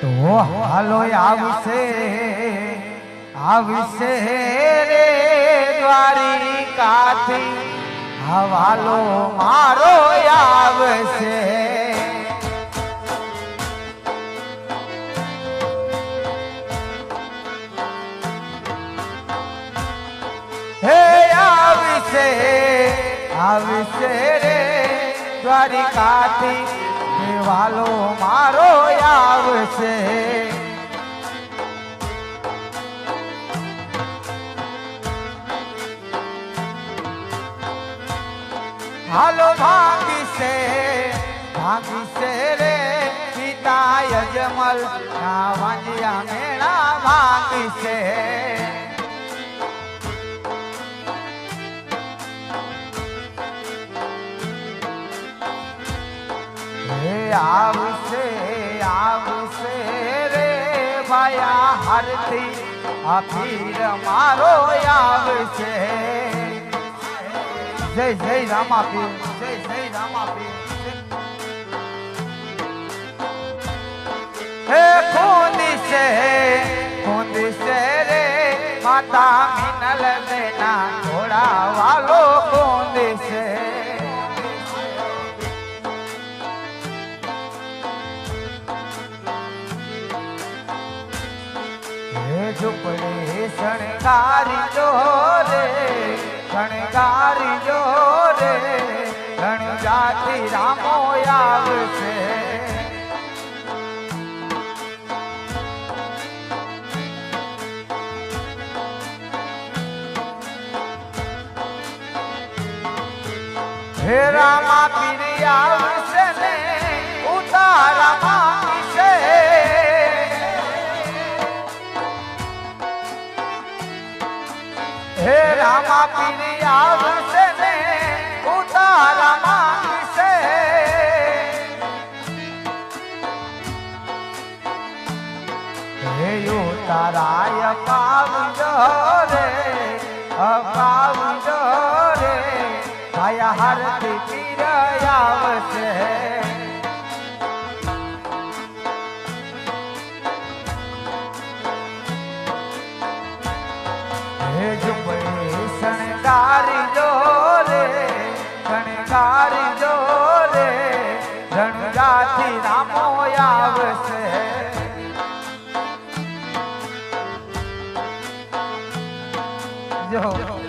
તો હાલો આવશે આવશે રે દ્વારિકાથી હવાલો મારો આવશે હે આવશે આવશે રે દ્વારિકાથી દેવાલો મારો से हलो भागी से भागी से रे सीता यजमल कावनिया मेरा भागी से आवसे ભાયા હરથી આ પીર મારો આવશે જય જય રામા પીર જય જય રામા પીર હે કોની છે? કોની છે રે? માતા મિનલ દેના ઘોડા વાલો ઝૂંપડી શણગારી જો રે શણગારી જો રે રણજાતિ રામો આવશે હે રામા પીર હે રામા પીર આવશે ને ઉતારા માંગશે હે ઉતારાય રે ઝુંપડી શણગારી દો રે શણગારી દો રે રણગાથી રામો આવશે. જો.